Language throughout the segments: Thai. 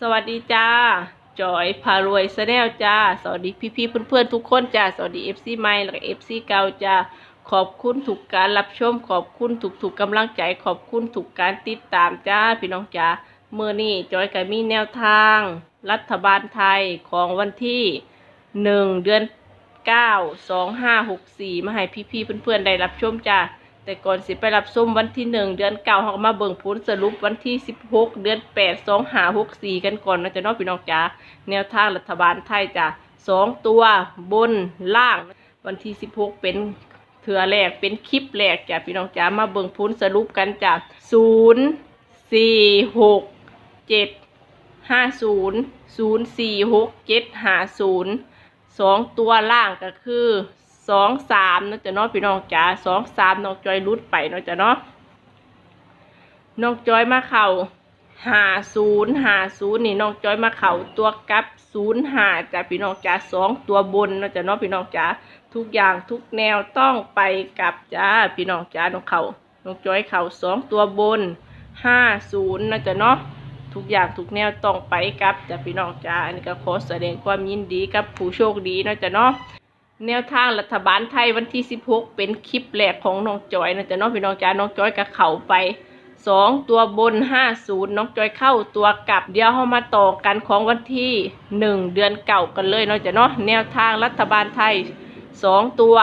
สวัสดีจ้า จอยพารวยแนลจ้า สวัสดีพี่ๆเพื่อนๆทุกคนจ้า สวัสดี FC ใหม่และก็ FC เก่าจ้า ขอบคุณทุกการรับชม ขอบคุณทุกๆกกำลังใจ ขอบคุณทุกการติดตามจ้า พี่น้องจ้าเมื่อนี้จอยก็มีแนวทาง รัฐบาลไทยของวันที่หนึ่งเดือนเก้าสองห้าหกสี่มาให้พี่ๆเพื่อนๆได้รับชมจ้า แต่ก่อนสิไปรับชมวันที่หนึ่งเดือนเก้าเราก็มาเบิ่งผลสรุปวันที่สิบหกเดือนแปดสองหาหกสี่กันก่อนนะจ๊ะน้องพี่น้องจ๋าแนวทางรัฐบาลไทยจ้ะสองตัวบนล่าง วันที่สิบหกเป็นเถือแรกเป็นคลิปแรกจ้ะพี่น้องจ๋ามาเบิ่งผลสรุปกันจ้ะศูนย์สี่หกเจ็ดห้าศูนย์ศูนย์สี่หกเจ็ดห้าศูนย์สองตัวล่างก็คือ สองสามนาะจ๊ะเนาะพี่น้องจ๋าสองสามน้องจอยรุดไปเนาะจ๊ะเนาะน้องจอยมาเข่าหาศูนย์หาศูนย์นี่น้องจอยมาเข่าตัวกลับศูนย์หาจ้ะพี่น้องจ๋าสองตัวบนนาะจ๊ะเนาะพี่น้องจ๋าทุกอย่างทุกแนวต้องไปกลับจ้าพี่น้องจ๋าน้องเข่าน้องจอยเข่าสองตัวบนห้าศูนย์นาะจ๊ะเนาะทุกอย่างทุกแนวต้องไปกับจ้ะพี่น้องจ้าอันนี้ก็ขอแสดงความยินดีกับผู้โชคดีนาะจ้ะเนาะ แนวทางรัฐบาลไทยวันที่ 16 เป็นคลิปแรกของน้องจอยนะจ้ะเนาะพี่น้องจ้าน้องจอยก็เข้าไปสองตัวบน 50 น้องจอยเข้าตัวกลับเดี๋ยวเรามาต่อกันของวันที่ 1 เดือนเก่ากันเลยเนาะจ้ะเนาะแนวทางรัฐบาลไทยสองตัว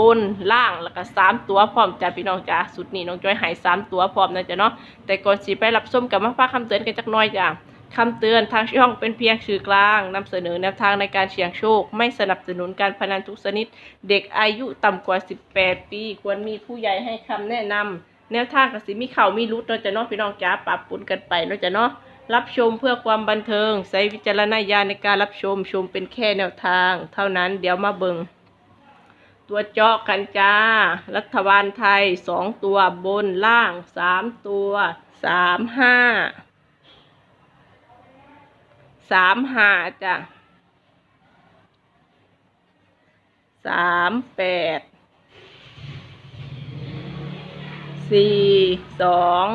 บนล่างแล้วก็สามตัวพร้อมจ้ะพี่น้องจ้าสุดนี้น้องจอยหายสามตัวพร้อมนะจ๊ะเนาะแต่ก่อนสิไปรับชมกับมาฟ้ากคำเตือนกันจักน้อยจ้ะ คำเตือนทางช่องเป็นเพียงสื่อกลางนำเสนอแนวทางในการเสี่ยงโชค ไม่สนับสนุนการพนันทุกชนิด เด็กอายุต่ำกว่า 18 ปี ควรมีผู้ใหญ่ให้คำแนะนำแนวทางกสิมีเข่ามีรุดเนาจะเนาะพี่น้องจ้าปรับปุนกันไปเนาจะเนาะรับชมเพื่อความบันเทิงใช้วิจารณญาณในการรับชมชมเป็นแค่แนวทาง เท่านั้นเดี๋ยวมาเบิงตัวเจาะกันจ้า รัฐบาลไทยสองตัวบนล่างสามตัวสามห้า สามห้าจ้ะสามแปดสี่สอง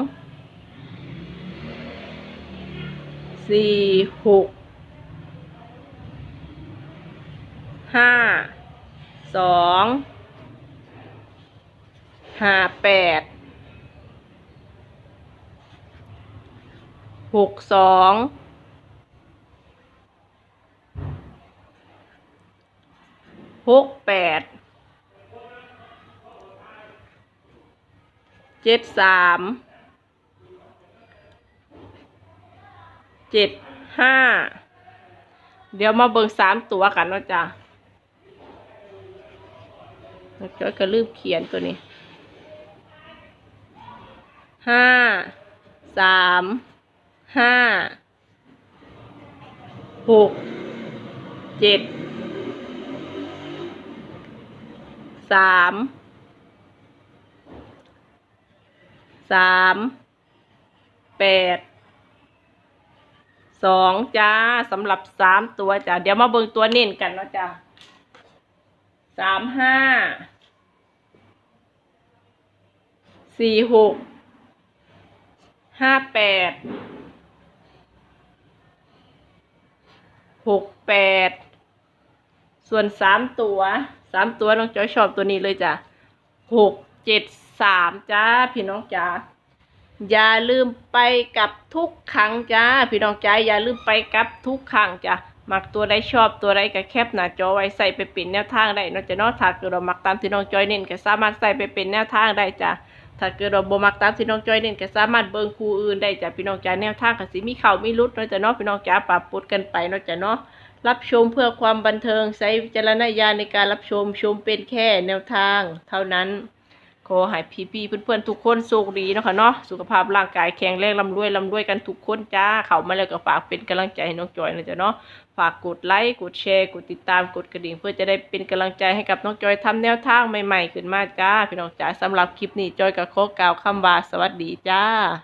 สี่หกห้าสองห้าแปดหกสอง หกแปดเจ็ดสามเจ็ดห้าเดี๋ยวมาเบิ่งสามตัวกันเนาะจ้ะน้องจอยก็ลืมเขียนตัวนี้ห้าสามห้าหกเจ็ด สามสามแปดสองจ้าสำหรับสามตัวจ้าเดี๋ยวมาเบิ่งตัวเน้นกันเนาะจ้าสามห้าสี่หกห้าแปดหกแปดส่วนสามตัว สามตัวน้องจอยชอบตัวนี้เลยจ้ะหกเจ็ดสามจ้าพี่น้องจ้าอย่าลืมไปกับทุกครั้งจ้าพี่น้องจ้าอย่าลืมไปกับทุกครั้งจ้ะมักตัวใดชอบตัวใดก็แคปหน้าจอไว้ใส่ไปเป็นแนวทางได้นอกจากนอกถ้าเกิดเรามักตามที่น้องจอยเน้นก็สามารถใส่ไปเป็นแนวทางได้จ้ะถ้าเกิดเราบ่มักตามที่น้องจอยเน้นก็สามารถเบิ่งคู่อื่นได้จ้ะพี่น้องจ้าแนวทางก็สิมีเข้ามีรุดนอกจากนอกพี่น้องจ้าปรับปุดกันไปนอกจากนาะ รับชมเพื่อความบันเทิงใช้วิจารณญาณในการรับชมชมเป็นแค่แนวทาง เท่านั้น ขอให้พี่ๆเพื่อนๆทุกคนโชคดีเนาะค่ะเนาะสุขภาพร่างกายแข็งแรงร่ำรวยร่ำรวยกันทุกคนจ้าเข้ามาแล้วก็ฝากเป็นกำลังใจให้น้องจอยนะจ๊ะเนาะฝากกดไลค์กดแชร์กดติดตามกดกระดิ่งเพื่อจะได้เป็นกำลังใจให้กับน้องจอยทำแนวทางใหม่ๆขึ้นมาจ้าพี่น้องจ้าสำหรับคลิปนี้จอยกับขอกล่าวคำว่าสวัสดีจ้า